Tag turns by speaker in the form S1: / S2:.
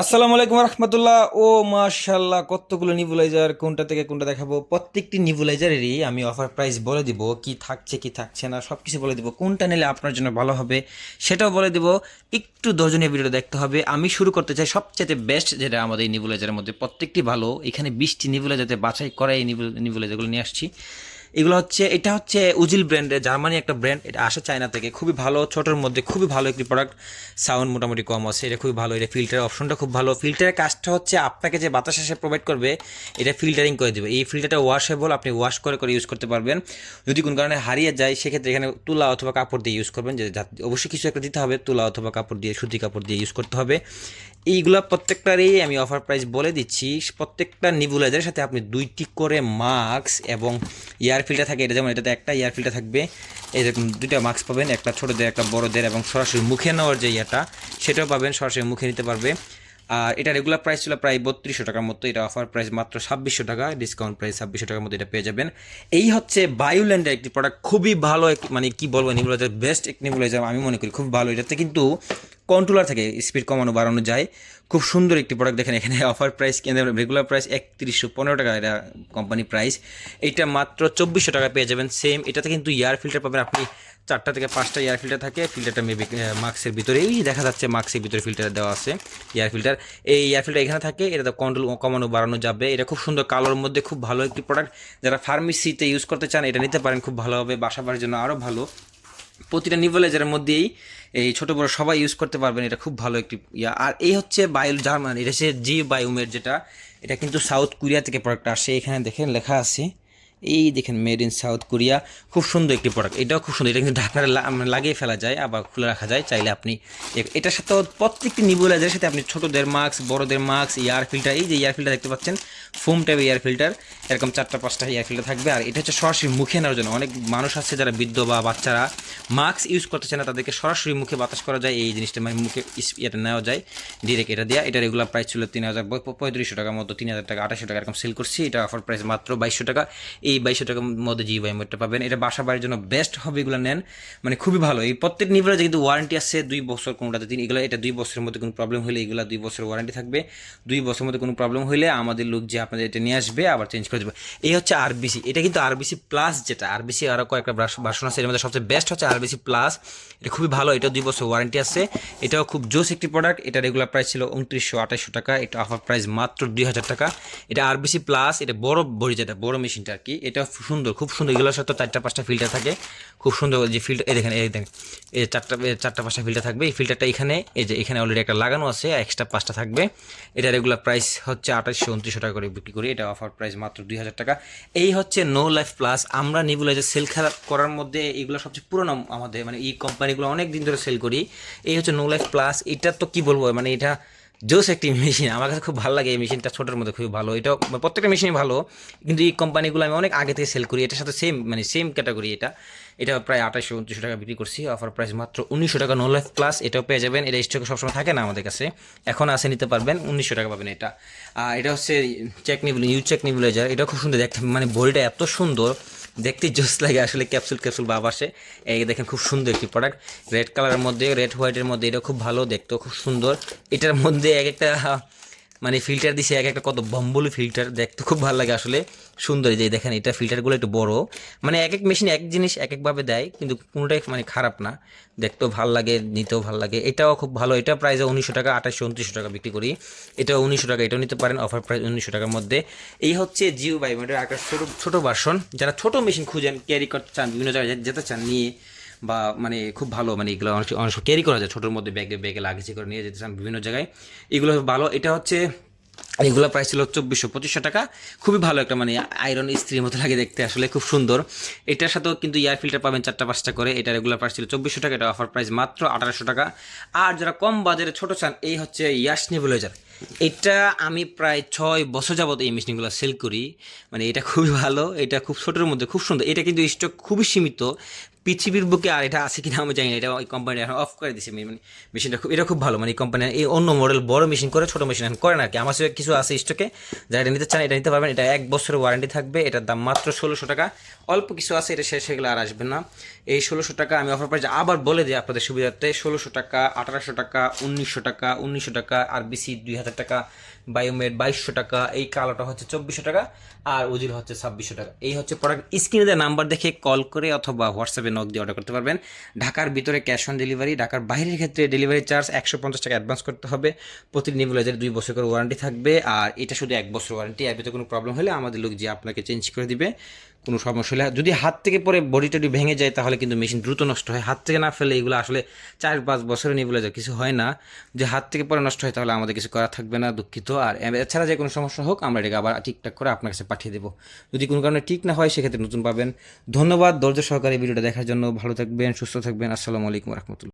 S1: আসসালামু আলাইকুম রহমতুল্লাহ। ও মাশাল্লাহ কতগুলো নিবুলাইজার কোনটা থেকে কোনটা দেখাবো? প্রত্যেকটি নিবুলাইজারেরই আমি অফার প্রাইস বলে দিব, কি থাকছে কি থাকছে না সব কিছু বলে দিব। কোনটা নিলে আপনার জন্য ভালো হবে, সেটাও বলে দিব। একটু দর্জনীয় ভিডিও দেখতে হবে। আমি শুরু করতে চাই সবচেয়ে বেস্ট যেটা আমাদের এই নিবুলাইজারের মধ্যে। প্রত্যেকটি ভালো, এখানে বিশটি নিবুলাইজারতে বাছাই করে এই নিবুলাইজারগুলো নিয়ে আসছি। এগুলো হচ্ছে, এটা হচ্ছে উজিল ব্র্যান্ডের জার্মানি একটা ব্র্যান্ড, এটা আসে চায়না থেকে। খুবই ভালো, ছোটোর মধ্যে খুবই ভালো একটি প্রোডাক্ট সাউন্ড মোটামুটি কম আছে, এটা খুবই ভালো, এটা ফিল্টারের অপশনটা খুব ভালো। ফিল্টারের কাজটা হচ্ছে, আপনাকে যে বাতাস এসে প্রোভাইড করবে, এটা ফিল্টারিং করে দেবে। এই ফিল্টারটা ওয়াশেবল আপনি ওয়াশ করে করে ইউজ করতে পারবেন। যদি কোনো কারণে হারিয়ে যায়, সেক্ষেত্রে এখানে তুলা অথবা কাপড় দিয়ে ইউজ করবেন। যে অবশ্যই কিছু একটা দিতে হবে, তুলা অথবা কাপড় দিয়ে, সুতি কাপড় দিয়ে ইউজ করতে হবে। এইগুলা প্রত্যেকটারই আমি অফার প্রাইস বলে দিচ্ছি। প্রত্যেকটা নিবুলাইজারের সাথে আপনি দুইটি করে মাস্ক এবং এয়ার ফিল্টার থাকে, এটা যেমন এটাতে একটা এয়ার ফিল্টার থাকবে, এরকম দুইটা মাস্ক পাবেন, একটা ছোটোদের, একটা বড়দের এবং সরাসরি মুখে নেওয়ার যে ইয়েটা সেটাও পাবেন, সরাসরি মুখে নিতে পারবে। আর এটা রেগুলার প্রাইস ছিল প্রায় বত্রিশশো টাকার মতো, এটা অফার প্রাইস মাত্র ছাব্বিশশো টাকা ডিসকাউন্ট প্রাইস ছাব্বিশশো টাকার মধ্যে এটা পেয়ে যাবেন। এই হচ্ছে বায়ুল্যান্ডের একটি প্রোডাক্ট খুবই ভালো মানে কি বলব নিবুলাইজার বেস্ট এক নিবুলাইজার আমি মনে করি, খুব ভালো। এটাতে কিন্তু কন্ট্রোলার থাকে স্পিড কমানো, বাড়ানো যায়। খুব সুন্দর একটি প্রোডাক্ট দেখেন এখানে অফার প্রাইস রেগুলার প্রাইস একত্রিশশো পনেরো টাকা, এটা কোম্পানি প্রাইস এইটা মাত্র চব্বিশশো টাকা পেয়ে যাবেন সেম এটাতে কিন্তু এয়ার ফিল্টার পাবেন আপনি, চারটা থেকে পাঁচটা এয়ার ফিল্টার থাকে ফিল্টারটা মেবি মাস্কের ভিতরেই দেখা যাচ্ছে মাস্কের ভিতরে ফিল্টার দেওয়া আছে এয়ার ফিল্টার এই এয়ার ফিল্টার এখানে থাকে, এটা তো কন্ট্রোল কমানো, বাড়ানো যাবে। এটা খুব সুন্দর কালোর মধ্যে খুব ভালো একটি প্রোডাক্ট যারা ফার্মেসিতে ইউজ করতে চান, এটা নিতে পারেন, খুব ভালো হবে, বাসা বাড়ির জন্য আরও ভালো। প্রতিটা নিভেলাইজারের মধ্যেই এই ছোট বড় সবাই ইউজ করতে পারবেন, এটা খুব ভালো একটি ইয়া। আর এই হচ্ছে বায়ু জার্মান, এটা হচ্ছে জি বায়ুমের যেটা, এটা কিন্তু সাউথ কোরিয়া থেকে প্রোডাক্ট আসে। এখানে দেখেন লেখা আছে, এই দেখেন মেড ইন সাউথ কোরিয়া, খুব সুন্দর একটি প্রোডাক্ট এটাও খুব সুন্দর, এটা কিন্তু লা- মানে লাগিয়ে ফেলা যায়, আবার খুলে রাখা যায়, চাইলে আপনি এটার সাথে প্রত্যেকটি নিবুলাইজারের সাথে আপনি ছোটদের মাস্ক বড়দের মাস্ক এয়ার ফিল্টার এই যে এয়ার ফিল্টার দেখতে পাচ্ছেন ফোম টাইপের এয়ার ফিল্টার, এরকম চারটা, পাঁচটা এয়ার ফিল্টার থাকবে। আর এটা হচ্ছে সরাসরি মুখে নেওয়ার জন্য। অনেক মানুষ আছে যারা বৃদ্ধ বা বাচ্চারা মাস্ক ইউজ করতে চায় না, তাদেরকে সরাসরি মুখে বাতাস করা যায়। এই জিনিসটা মানে মুখে এটা নেওয়া যায়। ডিরেক্ট এটা দেওয়া এটা রেগুলার প্রাইস ছিল তিন হাজার পঁয়ত্রিশশো টাকার মতো, তিন হাজার টাকা আঠাশশো টাকা এরকম সেল করছি। এটা অফার প্রাইস মাত্র বাইশশো টাকা। এই বাইশশো টাকার মধ্যে জি বাই মোটটা পাবেন। এটা বাসা বাড়ির জন্য বেস্ট হবে এগুলো নেন। মানে খুবই ভালো। এই প্রত্যেক নিবলে কিন্তু ওয়ারেন্টি আছে, দুই বছর কোনোটাতে তিন, এগুলো, এটা দুই বছরের মধ্যে কোনো প্রবলেম হলে এগুলো দুই বছরের ওয়ারেন্টি থাকবে। দুই বছরের মধ্যে কোনো প্রবলেম হলে আমাদের লোক যে আপনাদের এটা নিয়ে আসবে, আবার চেঞ্জ করে দেবে। এই হচ্ছে আরবিসি এটা কিন্তু আরবিসি প্লাস যেটা আরবিসি আরও কয়েকটা ভার্সন আছে, এর মধ্যে সবচেয়ে বেস্ট হচ্ছে আরবিসি প্লাস এটা খুবই ভালো এটা দুই বছর ওয়ারেন্টি আছে। এটাও খুব জোস একটি প্রোডাক্ট এটা রেগুলার প্রাইস ছিল উনত্রিশশো আঠাশশো টাকা, এটা অফার প্রাইস মাত্র দুই হাজার টাকা। এটা আরবিসি প্লাস এটা বড় বড়ি যেটা, বড় মেশিনটা আর কি এটা সুন্দর, খুব সুন্দর, এগুলোর সাথে চারটা পাঁচটা ফিল্টার থাকে। খুব সুন্দর যে ফিল্টার এই দেখেন এই দেখেন, এই চারটা চারটা পাঁচটা ফিল্টার থাকবে, এই ফিল্টারটা এখানে, এই যে এখানে অলরেডি একটা লাগানো আছে এক্সট্রা পাঁচটা থাকবে। এটা রেগুলার প্রাইস হচ্ছে আঠাশশো উনত্রিশশো টাকা করে বিক্রি করি, এটা অফার প্রাইস মাত্র দুই হাজার টাকা। এই হচ্ছে নো লাইফ প্লাস আমরা নিবুলাইজার সেল খেলা করার মধ্যে এগুলো সবচেয়ে পুরনো আমাদের মানে এই কোম্পানিগুলো অনেক দিন ধরে সেল করি। এই হচ্ছে নো লাইফ প্লাস এটা তো কি বলব মানে এটা জোস একটি মেশিন। আমার কাছে খুব ভালো লাগে এই মেশিনটা, ছোটোর মধ্যে খুবই ভালো। এটা প্রত্যেকটা মেশিনই ভালো, কিন্তু এই কোম্পানিগুলো আমি অনেক আগে থেকে সেল করি। এটার সাথে সেম মানে সেম ক্যাটাগরি এটা। এটা প্রায় আঠাশশো উনত্রিশশো টাকা বিক্রি করছি। অফার প্রাইস মাত্র উনিশশো টাকা নো লাইফ প্লাস এটাও পেয়ে যাবেন। এটা স্টকে সবসময় থাকে না আমাদের কাছে। এখন আসে নিতে পারবেন। উনিশশো টাকা পাবেন এটা। আর এটা হচ্ছে চেক নিবুল ইউ চেক নিবুলাইজার এটা খুব সুন্দর। দেখতে মানে বডিটা এত সুন্দর। দেখতে জোস লাগে আসলে ক্যাপসুল ক্যাপসুল ভাব আসে। এই দেখেন খুব সুন্দর একটি প্রোডাক্ট রেড কালারের মধ্যে রেড হোয়াইটের মধ্যে এটা খুব ভালো দেখতেও খুব সুন্দর। এটার মধ্যে এক একটা মানে ফিল্টার দিছে, এক একটা কত বম্বলি ফিল্টার দেখতে খুব ভালো লাগে আসলে, সুন্দর যে দেখেন এটা ফিল্টারগুলো একটু বড়। মানে এক এক মেশিন এক জিনিস এক একভাবে দেয়, কিন্তু কোনোটাই মানে খারাপ না। দেখতেও ভালো লাগে, নিতেও ভালো লাগে। এটাও খুব ভালো, এটা প্রাইসে উনিশশো টাকা আঠাশশো উনত্রিশশো টাকা বিক্রি করি। এটাও উনিশশো টাকা, এটাও নিতে পারেন অফার প্রাইস উনিশশো টাকার মধ্যে। এই হচ্ছে জিও বাইমেটের একটা ছোটো ছোটো বাসন যারা ছোটো মেশিন খুঁজেন ক্যারি করতে চান, বিভিন্ন জায়গায় যেতে চান, নিয়ে বা মানে খুব ভালো মানে এগুলো অনেক অনেক ক্যারি করা যায়। ছোটোর মধ্যে ব্যাগে ব্যাগে লাগেজে করে নিয়ে যেতে চান বিভিন্ন জায়গায়। এগুলো ভালো। এটা হচ্ছে, এগুলো প্রাইস ছিল চব্বিশশো, পঁচিশশো টাকা। খুবই ভালো একটা মানে আয়রন স্ত্রীর মতো লাগে দেখতে, আসলে খুব সুন্দর। এটার সাথেও কিন্তু এয়ার ফিল্টার পাবেন চারটা, পাঁচটা করে। এটা রেগুলার প্রাইস ছিল চব্বিশশো টাকা। এটা অফার প্রাইস মাত্র আঠারোশো টাকা। আর যারা কম বাজারে ছোটো চান, এই হচ্ছে ইয়াস নেবুলাইজার এটা আমি প্রায় ছয় বছর যাবত এই মেশিনগুলো সেল করি। মানে এটা খুবই ভালো, এটা খুব ছোটোর মধ্যে খুব সুন্দর। এটা কিন্তু স্টক খুবই সীমিত। পৃথিবীর বুকে আর এটা আছে কিনা আমি জানি না। এটা ওই কোম্পানি এখন অফ করে দিছে। মানে মেশিনটা খুব, এটা খুব ভালো। মানে এই কোম্পানি এই অন্য মডেল বড় মেশিন করে, ছোটো মেশিন এখন করে না কি। আমার কিছু আছে স্টকে যারা এটা নিতে চান, এটা নিতে পারবেন। এটা এক বছরের ওয়ারেন্টি থাকবে। এটার দাম মাত্র ষোলোশো টাকা। অল্প কিছু আছে, এটা শেষ হয়ে গেলে আর আসবে না। এই ষোলোশো টাকা আমি অফার প্রাইস আবার বলে দিই আপনাদের সুবিধার্থে। ষোলোশো টাকা, আঠারোশো টাকা, উনিশশো টাকা উনিশশো টাকা, আর বিসি দুই হাজার টাকা বায়োমেড বাইশশো টাকা, এই কালোটা হচ্ছে চব্বিশশো টাকা, আর উজিল হচ্ছে ছাব্বিশশো টাকা। এই হচ্ছে প্রোডাক্ট স্ক্রিনে দেওয়া নাম্বার দেখে কল করে অথবা হোয়াটসঅ্যাপে নক দিয়ে অর্ডার করতে পারবেন। ঢাকার ভিতরে ক্যাশ অন ডেলিভারি ঢাকার বাইরের ক্ষেত্রে ডেলিভারি চার্জ একশো পঞ্চাশ টাকা অ্যাডভান্স করতে হবে। প্রতি নিবুলাইজার দুই বছর করে ওয়ারেন্টি থাকবে, আর এটা শুধু এক বছর ওয়ারেন্টি এর ভিতরে কোনো প্রবলেম হলে আমাদের লোক যে আপনাকে চেঞ্জ করে দিবে কোনো সমস্যা হলে, যদি হাত থেকে পরে বডি টডি ভেঙে যায়, তাহলে কিন্তু মেশিন দ্রুত নষ্ট হয়। হাত থেকে না ফেলে এগুলো আসলে চার পাঁচ বছরে নিয়ে বলে যায়, কিছু হয় না। যে হাত থেকে পরে নষ্ট হয়, তাহলে আমাদের কিছু করা থাকবে না, দুঃখিত। আর এছাড়া যে কোনো সমস্যা হোক, আমরা এটাকে আবার ঠিকঠাক করে আপনার কাছে পাঠিয়ে দেবো। যদি কোনো কারণে ঠিক না হয়, সেক্ষেত্রে নতুন পাবেন। ধন্যবাদ, ধৈর্য সহকারে ভিডিওটা দেখার জন্য। ভালো থাকবেন, সুস্থ থাকবেন। আসসালামু আলাইকুম রহমতুল্লাহ।